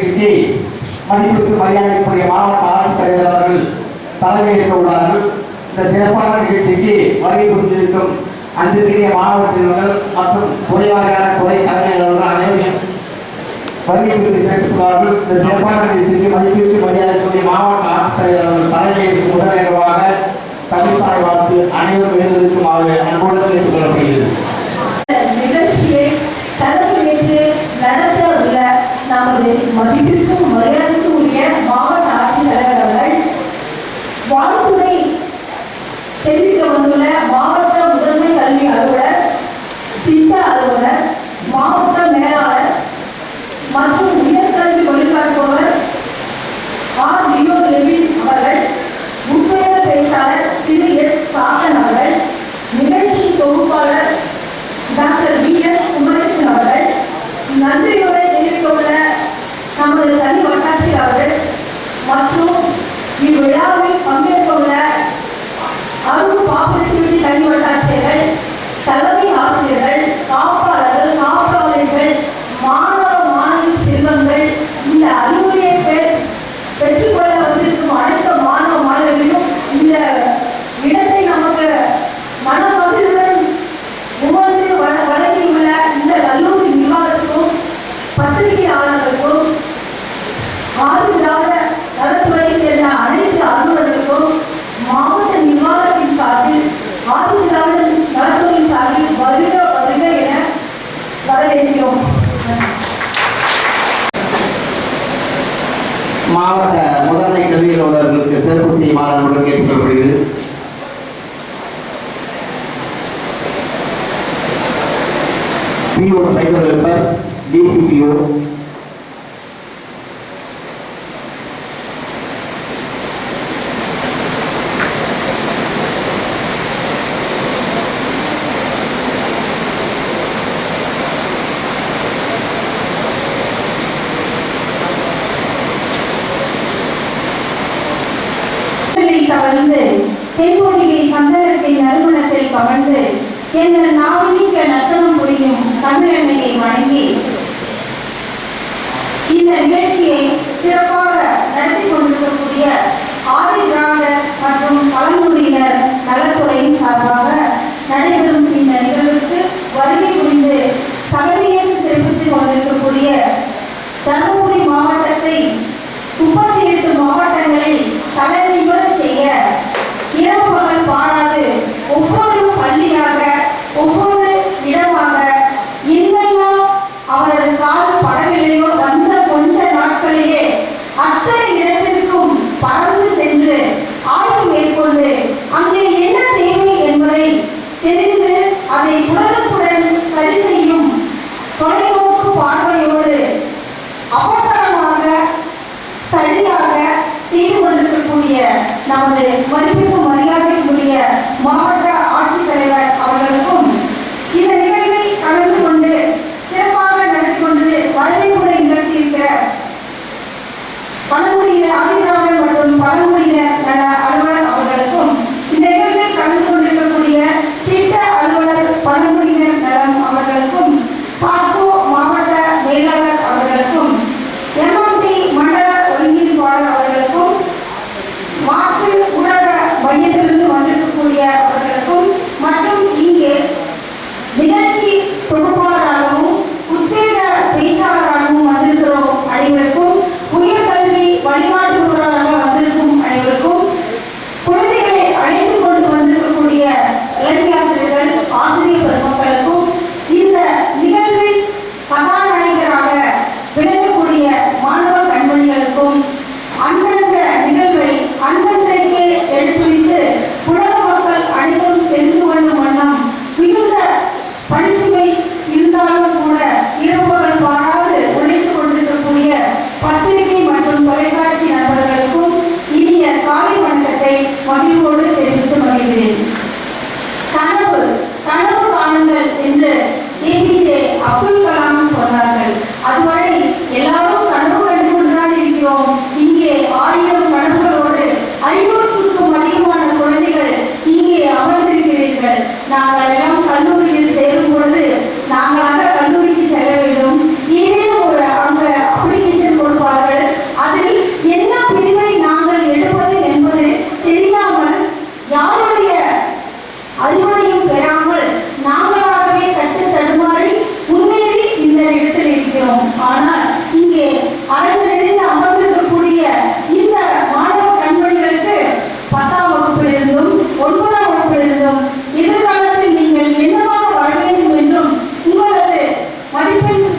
நிகழ்ச்சிக்கு மதிப்புக்கு மரியாதைக்குரிய மாவட்ட ஆட்சித்தலைவர் அவர்கள் தலைமையேற்க உள்ளார்கள். இந்த சிறப்பான நிகழ்ச்சிக்கு வருகை புரிந்திருக்கும் அன்பிற்குரிய மாவட்டத்தினர்கள் மற்றும் பொறியாளரான துறை தலைமையாளர்கள் அனைவரையும் வருகை புரிந்து சிறப்பித்துள்ளார்கள் இந்த சிறப்பான நிகழ்ச்சிக்கு மதிப்பிற்கு மரியாதைக்குரிய மாவட்ட ஆட்சித்தலைவர் அவர்கள் தலைமையேற்கும் முதல் நிகழ்வாக தமிழ்தாய் வாழ்த்து அனைவரும் எழுந்திருக்குமாறு அன்புடன் மாற மட்டும் கேட்டுக்கொள்ளப்படுகிறது பிஓ சைக்கிள் சார்? டிசிபிஓ கவர்ந்து எங்கள் கல்வி ஆசிரியர்கள்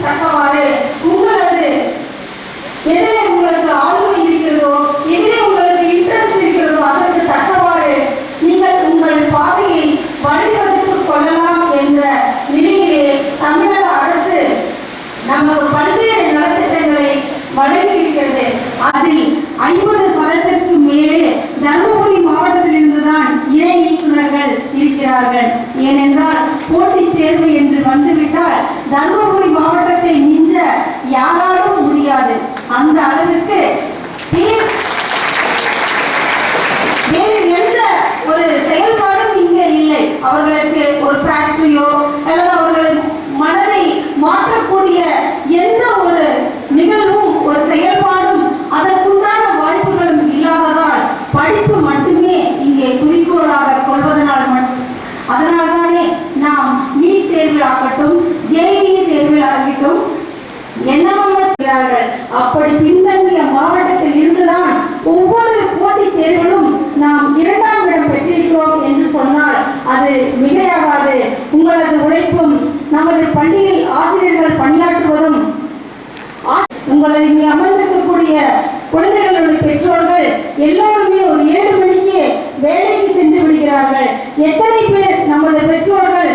தக்கவாறு உங்களது எதிரே உங்களுக்கு ஆளுமை இருக்கிறதோ எதிரே உங்களுக்கு இன்ட்ரெஸ்ட் இருக்கிறதோ அதற்கு தக்கவாறு நீங்கள் உங்கள் பாதையை வழிவகுத்துக் கொள்ளலாம் என்ற நிலையிலே தமிழக அரசு நமக்கு பல்வேறு நலத்திட்டங்களை வழங்கியிருக்கிறது. அதில் ஐம்பது சதத்திற்கு மேலே தருமபுரி மாவட்டத்திலிருந்து தான் இணை இயக்குநர்கள் இருக்கிறார்கள். ஏனென்றால் போட்டி தேர்வு என்று வந்துவிட்டால் தருமபுரி யாராலும் முடியாது. அந்த அளவுக்கு வேறு எந்த ஒரு செயல்பாடும் இங்க இல்லை. அவர்களுக்கு போட்டித் நாம் இரண்டாம் இடம் பெற்றிருக்கிறோம் என்று சொன்னால் அது மிகையாகாது. உங்களது உழைப்பும் நமது பள்ளியில் ஆசிரியர்கள் பணியாற்றுவதும் உங்களை இங்கே அமர்ந்திருக்கக்கூடிய குழந்தைகளுடைய பெற்றோர்கள் எல்லோருமே ஒரு ஏழு மணிக்கு வேலைக்கு சென்று விடுகிறார்கள். எத்தனை பேர் நமது பெற்றோர்கள்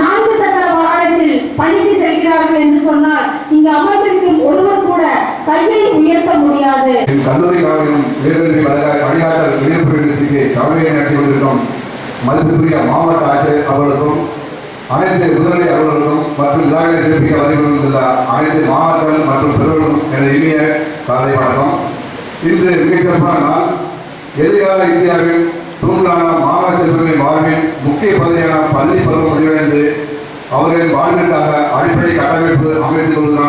நான்கு சக்கர வாகனத்தில் பணிக்கு செல்கிறார்கள் என்று சொன்னால் இங்கு அமர்ந்திருக்கும் ஒருவர் கூட கையை உயர்த்த முடியாது. கல்லூரி காவலின் உயர்கல்வி வழங்க வழிகாட்டல் விழிப்புணர்வு நிகழ்ச்சிக்கு தலைமையை நடத்தி கொண்டிருக்கும் மதிப்புக்குரிய மாவட்ட ஆட்சியர் அவர்களுக்கும் அனைத்து உதவி அலுவலர்களும் மற்றும் விழாக்களை சிறப்பிக்க வருகின்ற அனைத்து மாவட்டங்கள் மற்றும் பெருவர்களும் எனது இனிய காலை வணக்கம். இன்று மிக சிறப்பான நாள். எதிர்கால இந்தியாவில் தூண்களான மாணவ செல்வங்களின் வாழ்வின் முக்கிய பகுதியான பள்ளி பருவம் முடிவடைந்து அவர்களின் வாழ்விற்காக அடிப்படை கட்டமைப்பு அமைத்துக் கொள்வதற்கான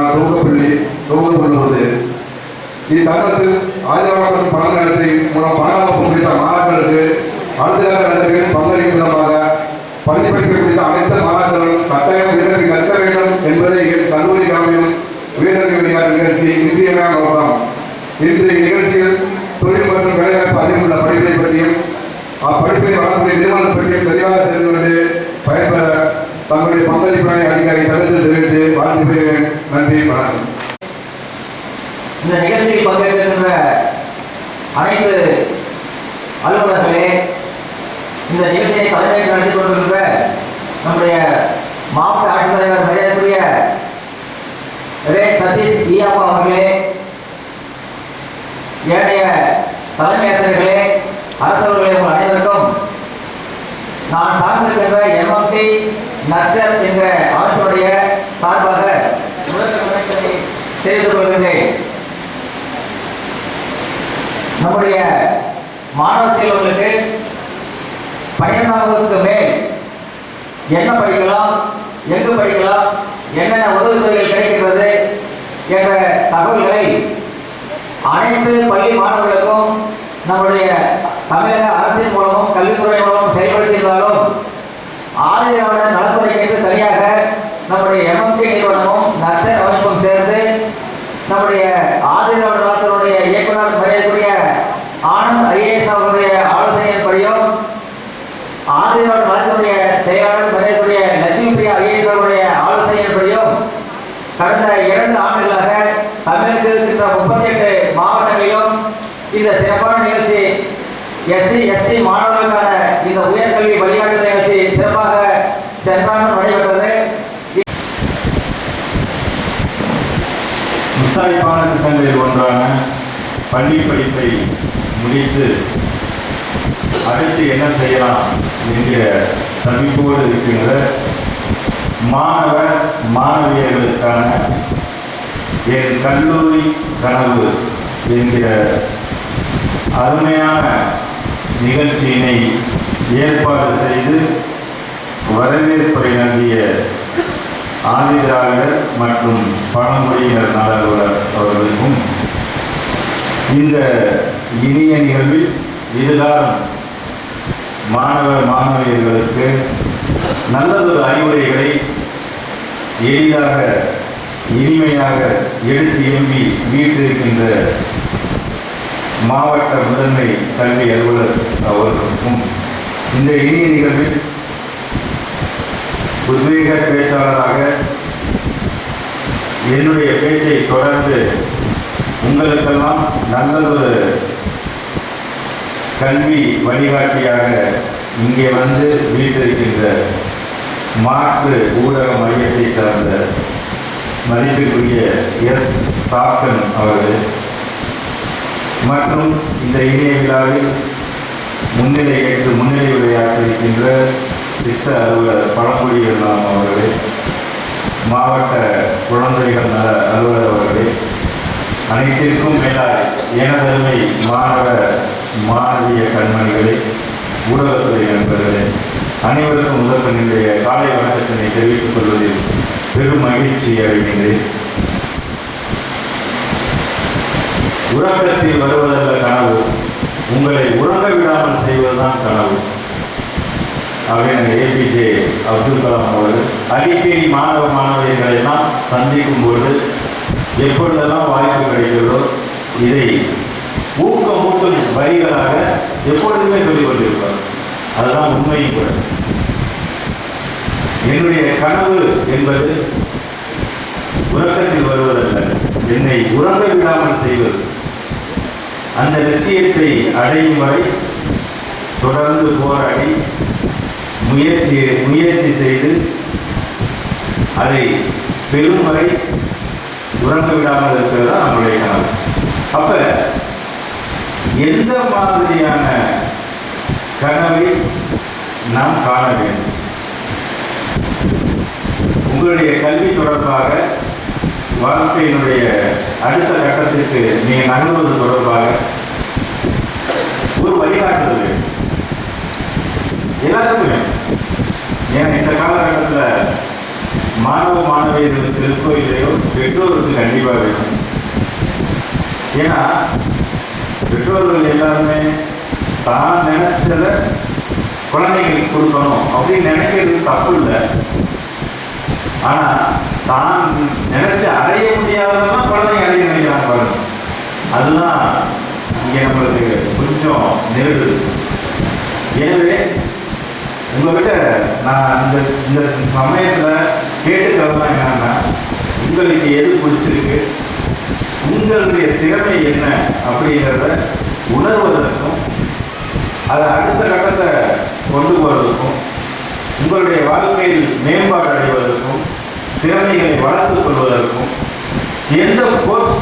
இத்தருணத்தில் ஆதிவாரம் பணம் நடத்தி மூலம் பணம் முடித்த மாணவர்களுக்கு அடுத்த கால பங்களிக்கும் விதமாக பள்ளி படிப்பை முடித்த அனைத்து மாணவர்களும் கட்டாயம் உயர்கல்வி கற்க வேண்டும் என்பதை என் கல்லூரி கிராமியும் உயர்கல்வி வெளிநாட்டு நிகழ்ச்சி இன்றியமையான நோக்கம் இன்று இந்நிகழ்ச்சியில் தொழில் மற்றும் வேலைவாய்ப்பு அதிகமுள்ள படிப்பை பற்றியும் அப்படிப்பை வழங்கக்கூடிய நிறுவனம் பற்றியும் தெளிவாக தெரிந்து கொண்டு பயன்பெற தங்களுடைய பங்களிப்பினை அதிகாரி கருத்து தெரிவித்து வாழ்த்து பெறுகிறேன் நன்றி வணக்கம் இந்த நிகழ்ச்சியில் பங்கேற்கின்ற அனைத்து அலுவலர்களே இந்த நிகழ்ச்சியை தலைமையில் நடத்தி கொண்டிருக்கிற நம்முடைய மாவட்ட மரியாதைக்குரிய ரே சதீஷ் ஈயாப்பா அவர்களே ஏனைய தலைமை ஆசிரியர்களே அரசர்களே உங்கள் அனைவருக்கும் நான் சார்ந்திருக்கின்ற எம்எம்டி நக்சர் என்ற அமைப்பினுடைய சார்பாக முதல் தெரிவித்துக் கொள்கின்றேன். நம்முடைய மாணவ செல்வங்களுக்கு பன்னிரெண்டாவதுக்கு மேல் என்ன படிக்கலாம்? எங்கு படிக்கலாம்? என்னென்ன உதவித்தொகைகள் கிடைக்கிறது என்ற தகவல்களை அனைத்து பள்ளி மாணவர்களுக்கும் நம்முடைய தமிழக அரசின் மூலமும் கல்வித்துறை மூலமும் செயல்படுத்தியிருந்தாலும் ஆதிதிராவிட பள்ளி படிப்பை முடித்து அடுத்து என்ன செய்யலாம் என்கிற தவிப்போடு இருக்கின்ற மாணவ மாணவியர்களுக்கான என் கல்லூரி கனவு என்கிற அருமையான நிகழ்ச்சியினை ஏற்பாடு செய்து வரவேற்புரை நல்கிய ஆதிதிராவிடர் மற்றும் பழங்குடியினர் நலவர் அவர்களுக்கும் இந்த இனிய நிகழ்வில் இதுதான் மாணவ மாணவியர்களுக்கு நல்லதொரு அறிவுரைகளை எளிதாக இனிமையாக எடுத்து எம்பி வீட்டிருக்கின்ற மாவட்ட முதன்மை கல்வி அலுவலர் அவர்களுக்கும் இந்த இனிய நிகழ்வில் உத்வேக பேச்சாளராக என்னுடைய பேச்சை தொடர்ந்து உங்களுக்கெல்லாம் நல்லதொரு கல்வி வழிகாட்டியாக இங்கே வந்து வீட்டிருக்கின்ற மாற்று ஊடக மையத்தை சார்ந்த மதிப்பிற்குரிய எஸ். சாக்கன் அவர்கள் மற்றும் இந்த இணைய விழாவில் முன்னிலை ஏற்று முன்னிலை உரையாற்றிருக்கின்ற திட்ட அலுவலர் பழங்குடியெல்லாம் நாம் அவர்களே மாவட்ட குழந்தைகள் நல அலுவலர் அனைத்திற்கும் மேலாக எனதருமை மாணவ மாணவிய கண்மணிகளே ஊடகத்துறை நண்பர்களே அனைவருக்கும் முதல் என்னுடைய காலை வணக்கத்தினை தெரிவித்துக் கொள்வதில் பெரும் மகிழ்ச்சி அடைகின்றேன். உறக்கத்தில் வருவதல்ல கனவு உங்களை உறங்க விடாமல் செய்வதுதான் கனவு. அப்படின்னு ஏபிஜே அப்துல் கலாம் அவர்கள் அடிக்கடி மாணவ மாணவியர்களை சந்திக்கும் பொழுது எப்பொழுதெல்லாம் வாய்ப்பு கிடைக்கிறதோ இதை ஊக்கமூட்டும் வரிகளாக எப்பொழுதுமே சொல்லிக் கொண்டிருப்பார் அதுதான் உண்மையும் கூட என்னுடைய கனவு என்பது உறக்கத்தில் வருவதல்ல. என்னை உறங்க விடாமல் செய்வது. அந்த லட்சியத்தை அடையும் வரை தொடர்ந்து போராடி முயற்சி முயற்சி செய்து அதை பெரும் வரை உறந்து விடாமல் இருக்கிறது தான் நம்மளுடைய கனவு. அப்போ எந்த மாதிரியான கனவை நாம் காண வேண்டும்? உங்களுடைய கல்வி தொடர்பாக வாழ்க்கையினுடைய அடுத்த கட்டத்திற்கு நீங்கள் நகர்வது தொடர்பாக ஒரு வழிகாட்டுதல் வேண்டும். எல்லாத்துக்கும் வேணும் ஏன்னா இந்த காலகட்டத்தில் மாணவ மாணவியர்களுக்கு இருக்கோ இல்லையோ பெற்றோருக்கு கண்டிப்பாக வேணும். ஏன்னா பெற்றோர்கள் எல்லாருமே தான் நினைச்சத குழந்தைங்களுக்கு கொடுக்கணும். அப்படின்னு நினைக்கிறது தப்பு இல்லை. ஆனா தான் நினைச்சு அடைய முடியாததெல்லாம் குழந்தைங்க அடைய நினைக்கிறாங்க பாருங்க. அதுதான் இங்கே நம்மளுக்கு கொஞ்சம் நெருடுது எனவே உங்ககிட்ட நான் இந்த இந்த சமயத்துல கேட்டுக்கிறதுலாம் என்னன்னா உங்களுக்கு எது பிடிச்சிருக்கு உங்களுடைய திறமை என்ன அப்படிங்கிறத உணர்வதற்கும் அதை அடுத்த கட்டத்தை கொண்டு போவதற்கும் உங்களுடைய வாழ்க்கையில் மேம்பாடு அடைவதற்கும் திறமைகளை வளர்த்து கொள்வதற்கும் எந்த கோர்ஸ்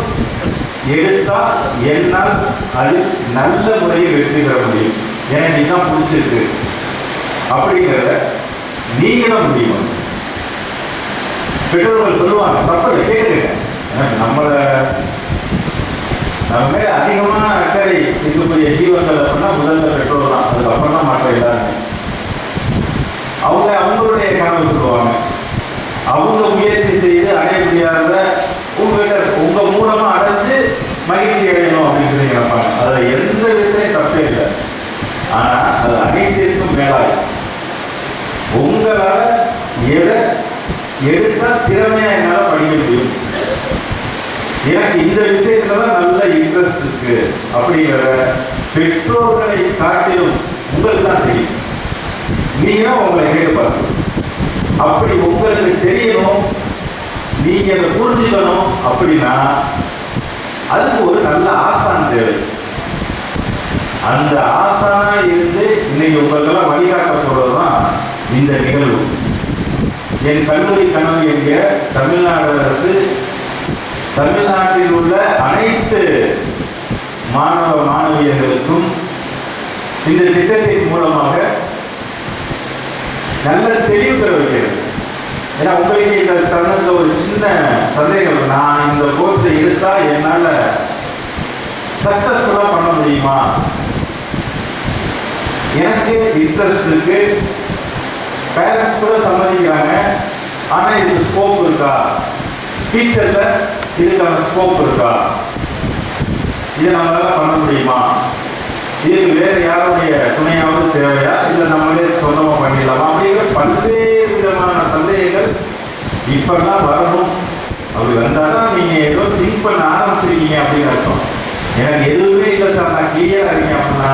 எடுத்தால் என்னால் அது நல்ல முறையில் வெற்றி பெற முடியும். எனக்கு இதுதான் பிடிச்சிருக்கு. அப்படிங்கிறத நீங்க தான் முடியும் பெற்றோர்கள் சொல்லுவாங்க தப்பு கேட்டுருங்க நம்மளை நம்ம மேல அதிகமான அக்கறை இருக்கக்கூடிய ஜீவன்கள் அப்படின்னா முதல்ல பெற்றோர் தான். அதுக்கப்புறம் தான் மாற்றம் எல்லாருமே. அவங்க அவங்களுடைய கனவு சொல்லுவாங்க. அவங்க முயற்சி செய்து அடைய முடியாத உங்ககிட்ட உங்க மூலமா அடைஞ்சு மகிழ்ச்சி அடையணும் அப்படின்னு சொல்லி நினைப்பாங்க அதுல எந்த விதத்திலையும் தப்பே இல்லை ஆனா அது அனைத்திற்கும் மேலாய் உங்களால எதை எடுத்தா திறமையா என்னால் படிக்க முடியும். எனக்கு இந்த விஷயத்துல தான் நல்ல இன்ட்ரெஸ்ட் இருக்கு அப்படிங்கிற பெற்றோர்களை காட்டிலும் உங்களுக்கு தான் தெரியும். நீங்க தான் உங்களை கேட்டு பார்க்கணும் அப்படி உங்களுக்கு தெரியணும் நீங்க அதை புரிஞ்சுக்கணும் அப்படின்னா அதுக்கு ஒரு நல்ல ஆசான் தேவை. அந்த ஆசானா இருந்து இன்னைக்கு உங்களுக்கெல்லாம் வழிகாட்ட போறதுதான் இந்த நிகழ்வு. என் கல்லூரி கனவு என்கிற தமிழ்நாடு அரசு தமிழ்நாட்டில் உள்ள அனைத்து மாணவ மாணவியர்களுக்கும் இந்த திட்டத்தின் மூலமாக நல்ல தெளிவு பெற வைக்கிறது. ஏன்னா உங்களுக்கு இந்த தருணத்தில் ஒரு சின்ன சந்தேகம் நான் இந்த கோர்ஸை எடுத்தா என்னால் சக்சஸ்ஃபுல்லாக பண்ண முடியுமா? எனக்கு இன்ட்ரெஸ்ட் இருக்குது பேரண்ட்ஸ் கூட சம்மதிக்கிறாங்க ஆனால் இதுக்கு ஸ்கோப் இருக்கா? ஃபியூச்சரில் இதுக்கான ஸ்கோப் இருக்கா? இதை நம்மளால் பண்ண முடியுமா? இதுக்கு வேறு யாருடைய துணையாவது தேவையா? இல்லை நம்மளே சொந்தமாக பண்ணிடலாமா? அப்படிங்கிற பல்வேறு விதமான சந்தேகங்கள் இப்பெல்லாம் வரணும். அப்படி வந்தால் தான் நீங்கள் ஏதோ திங்க் பண்ண ஆரம்பிச்சிருக்கீங்க அப்படின்னு அர்த்தம். எனக்கு எதுவுமே இல்லை சார். நான் கிளியராக இருக்கேன் அப்படின்னா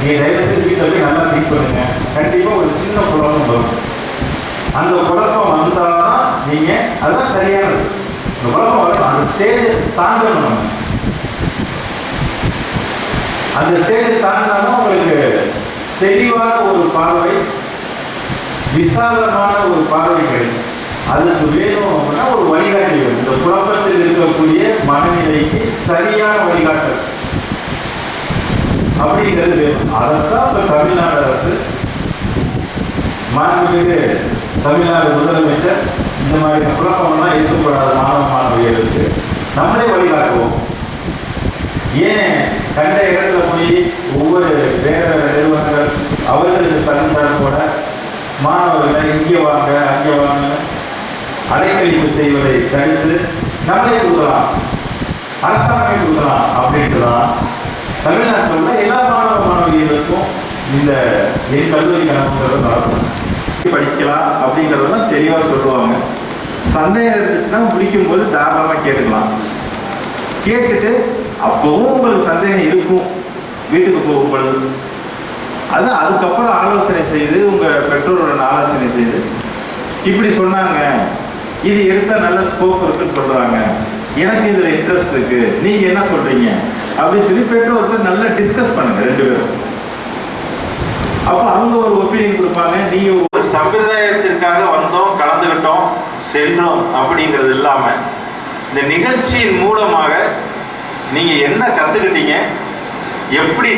நீங்கள் தயவு செஞ்சு வீட்டில் போய் நல்லா திங்க் பண்ணுங்கள் கண்டிப்பா ஒரு சின்ன குழப்பம் வரும். அந்த குழப்பம் வந்தாதான் நீங்கள் அதுதான் சரியானது. அந்த குழப்பம் வரணும் அந்த ஸ்டேஜை தாண்டணும் நம்ம அந்த ஸ்டேஜை தாண்டினாதான் உங்களுக்கு தெளிவான ஒரு பார்வை விசாலமான ஒரு பார்வை கிடைக்கும். அதுக்கு வேணும் அப்படின்னா ஒரு வழிகாட்டி வேணும். இந்த குழப்பத்தில் இருக்கக்கூடிய மனநிலைக்கு சரியான வழிகாட்டல். அப்படிங்கிறது வேணும். அதைத்தான் இப்போ தமிழ்நாடு அரசு மாண்புமிகு தமிழ்நாடு முதலமைச்சர் இந்த மாதிரி குழப்பம்லாம் இருக்கக்கூடாது மாணவ மாணவியர்களுக்கு நம்மளே வழிகாட்டுவோம். ஏன் கண்ட இடத்துல போய் ஒவ்வொரு வேற வேற நிறுவனங்கள் அவர்களுக்கு தகுந்தால் கூட மாணவர்களை இங்கே வாங்க அங்கே வாங்க அலைக்கழிப்பு செய்வதை தடுத்து நம்மளே கொடுக்கலாம். அரசாங்கமே கொடுக்கலாம் அப்படின்ட்டு தான் தமிழ்நாட்டில் உள்ள எல்லா மாணவ மாணவிகளுக்கும் இந்த என் கல்லூரி கணக்கு நடத்தணும் படிக்கலாம் அப்படிங்கிறதெல்லாம் தெளிவாக சொல்லுவாங்க. சந்தேகம் இருந்துச்சுன்னா முடிக்கும் போது தாராளமாக கேட்டுக்கலாம். கேட்டுட்டு அப்பவும் உங்களுக்கு சந்தேகம் இருக்கும். வீட்டுக்கு போகும் பொழுது அது அதுக்கப்புறம் ஆலோசனை செய்து உங்கள் பெற்றோருடன் ஆலோசனை செய்து இப்படி சொன்னாங்க. இது எடுத்தால் நல்ல ஸ்கோப் இருக்குன்னு சொல்கிறாங்க எனக்கு இதில் இன்ட்ரெஸ்ட் இருக்குது நீங்கள் என்ன சொல்கிறீங்க அப்படின்னு சொல்லி பெற்றோர்கிட்ட நல்லா டிஸ்கஸ் பண்ணுங்கள் ரெண்டு பேரும். அப்போ அவங்க ஒரு ஒப்பீனியன் கொடுப்பாங்க. நீங்க ஒரு சம்பிரதாயத்திற்காக வந்தோம் கலந்துக்கிட்டோம் சென்றோம் அப்படிங்கிறது இல்லாம இந்த நிகழ்ச்சியின் மூலமாக நீங்க என்ன கத்துக்கிட்டீங்க எப்படி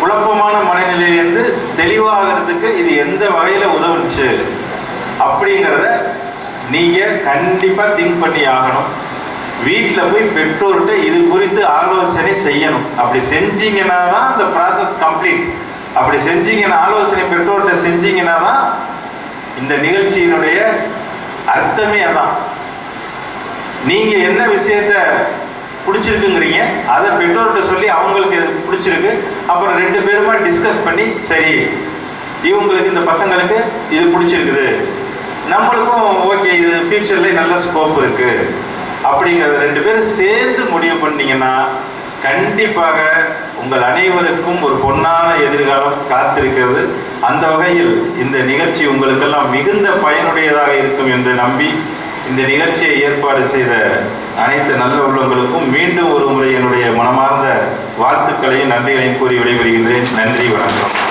குழப்பமான மனநிலையிலிருந்து தெளிவாகிறதுக்கு இது எந்த வகையில உதவுச்சு அப்படிங்கிறத நீங்க கண்டிப்பா திங்க் பண்ணி ஆகணும். வீட்டில் போய் பெற்றோர்கிட்ட இது குறித்து ஆலோசனை செய்யணும். அப்படி செஞ்சீங்கன்னா தான் இந்த ப்ராசஸ் கம்ப்ளீட் அப்படி செஞ்சீங்கன்னா ஆலோசனை பெற்றோர்கிட்ட செஞ்சீங்கன்னா தான் இந்த நிகழ்ச்சியினுடைய அர்த்தமே அதான். நீங்க என்ன விஷயத்த பிடிச்சிருக்குங்கிறீங்க அதை பெற்றோர்கிட்ட சொல்லி அவங்களுக்கு இது பிடிச்சிருக்கு அப்புறம் ரெண்டு பேருமா டிஸ்கஸ் பண்ணி சரி இவங்களுக்கு இந்த பசங்களுக்கு இது பிடிச்சிருக்குது நம்மளுக்கும் ஓகே இது ஃபியூச்சர்ல நல்ல ஸ்கோப் இருக்கு அப்படிங்கிறத ரெண்டு பேரும் சேர்ந்து முடிவு பண்ணீங்கன்னா கண்டிப்பாக உங்கள் அனைவருக்கும் ஒரு பொன்னான எதிர்காலம் காத்திருக்கிறது. அந்த வகையில் இந்த நிகழ்ச்சி உங்களுக்கெல்லாம் மிகுந்த பயனுடையதாக இருக்கும் என்று நம்பி இந்த நிகழ்ச்சியை ஏற்பாடு செய்த அனைத்து நல்ல உள்ளங்களுக்கும் மீண்டும் ஒரு முறை என்னுடைய மனமார்ந்த வாழ்த்துக்களையும் நன்றிகளையும் கூறி விடைபெறுகின்றேன். நன்றி வணக்கம்.